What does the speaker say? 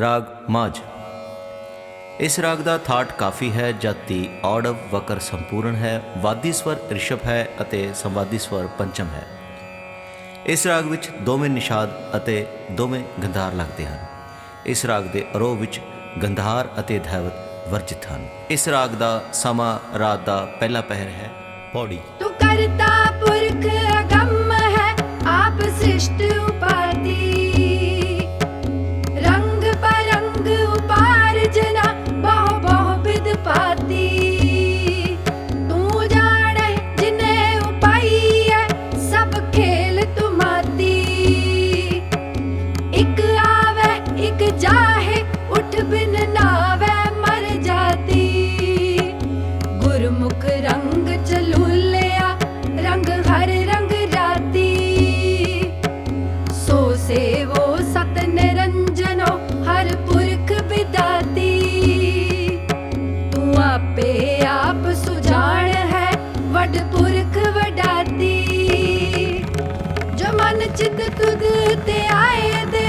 ਰਾਗ ਮਾਝ। ਇਸ ਰਾਗ ਦਾ ਥਾਟ ਕਾਫੀ ਹੈ, ਜਦ ਜਾਤੀ ਔੜਵ ਵਕਰ ਸੰਪੂਰਨ ਹੈ, ਵਾਦੀ ਸਵਰ ഋਸ਼ਭ ਹੈ ਅਤੇ ਸੰਵਾਦੀ ਸਵਰ ਪੰਚਮ ਹੈ। ਇਸ ਰਾਗ ਵਿੱਚ ਦੋਵੇਂ ਨਿਸ਼ਾਦ ਅਤੇ ਦੋਵੇਂ ਗੰਧਾਰ ਲੱਗਦੇ ਹਨ। ਇਸ ਰਾਗ ਦੇ ਅਰੋਹ ਵਿੱਚ ਗੰਧਾਰ ਅਤੇ ਧੈਵਤ ਵਰਜਿਤ ਹਨ। ਇਸ ਰਾਗ ਦਾ ਸਮਾ ਰਾਤ ਦਾ ਪਹਿਲਾ ਪਹਿਰ ਹੈ, ਪੌੜੀ। ਤੂੰ ਕਰਤਾ ਪੁਰਖ ਅਗੰਮ ਹੈ, ਆਪ ਸ੍ਰਿਸ਼ਟ ਬਿਨ ਨਾਵੇ ਮਰ ਜਾਤੀ। ਗੁਰਮੁਖ ਰੰਗ ਚਲੂਲਿਆ ਰੰਗ ਹਰ ਰੰਗ ਰਾਤੀ। ਸੋ ਸੇਵੋ ਸਤ ਨਿਰੰਜਨੋ, ਹਰ ਪੁਰਖ ਵਿਦਾਤੀ। ਤੂੰ ਆਪੇ ਆਪ ਸੁਜਾਣ ਹੈ, ਵੱਡ ਪੁਰਖ ਵਡਾਤੀ। ਜੋ ਮਨ ਚਿਤ ਤੁਧ ਤੇ ਆਏ ਦੇ